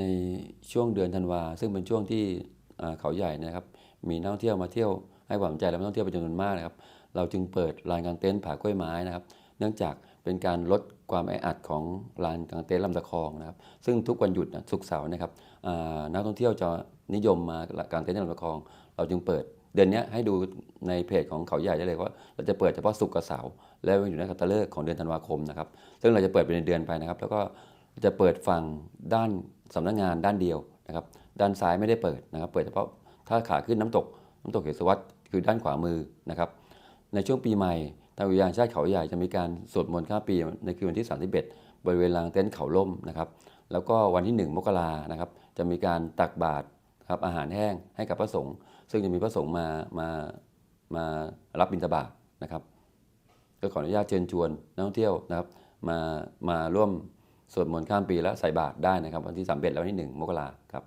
ในช่วงเดือนธันวาซึ่งเป็นช่วงที่เขาใหญ่นะครับ มีนักท่องเที่ยวมาเที่ยวให้ความสนใจและนักท่องเที่ยวเป็นจำนวนมากนะครับ เราจึงเปิดลานกางเต็นท์ผากล้วยไม้นะครับ เนื่องจากเป็นการลดความแออัดของลานกางเต็นท์ลำตะคองนะครับ ซึ่งทุกวันหยุดนะศุกร์เสาร์นะครับนักท่องเที่ยวจะนิยมมากางเต็นท์ลำตะคอง เราจึงเปิดเดือนนี้ให้ดูในเพจของเขาใหญ่ได้เลยว่าเราจะเปิดเฉพาะศุกร์กับเสาร์และอยู่ในคัตฤกษ์ของเดือนธันวาคมนะครับ ซึ่งเราจะเปิดเป็นเดือนไปนะครับ แล้วก็ จะเปิดฝั่งด้านสำนักงานด้านเดียวนะครับ ด้านซ้ายไม่ได้เปิดนะครับ เปิดเฉพาะถ้าขาขึ้นน้ำตกน้ำตกเหสวัตคือด้านขวามือนะครับ ในช่วงปีใหม่ทางอุทยานชาติเขาใหญ่จะมีการสวดมนต์ข้ามปีในคืนวันที่ 31 บริเวณลานเต็นท์เขาล่มนะครับ แล้วก็วันที่ 1 มกรานะครับ จะมีการตักบาตรครับอาหารแห้งให้กับพระสงฆ์ซึ่งจะมีพระสงฆ์มามามารับบิณฑบาตนะครับ ก็ขออนุญาตเชิญชวนนักท่องเที่ยวนะครับ มามาร่วม สวดมนต์ข้ามปีและใส่บาตรได้นะครับ วันที่สำเร็จแล้วันที่1มกราครับ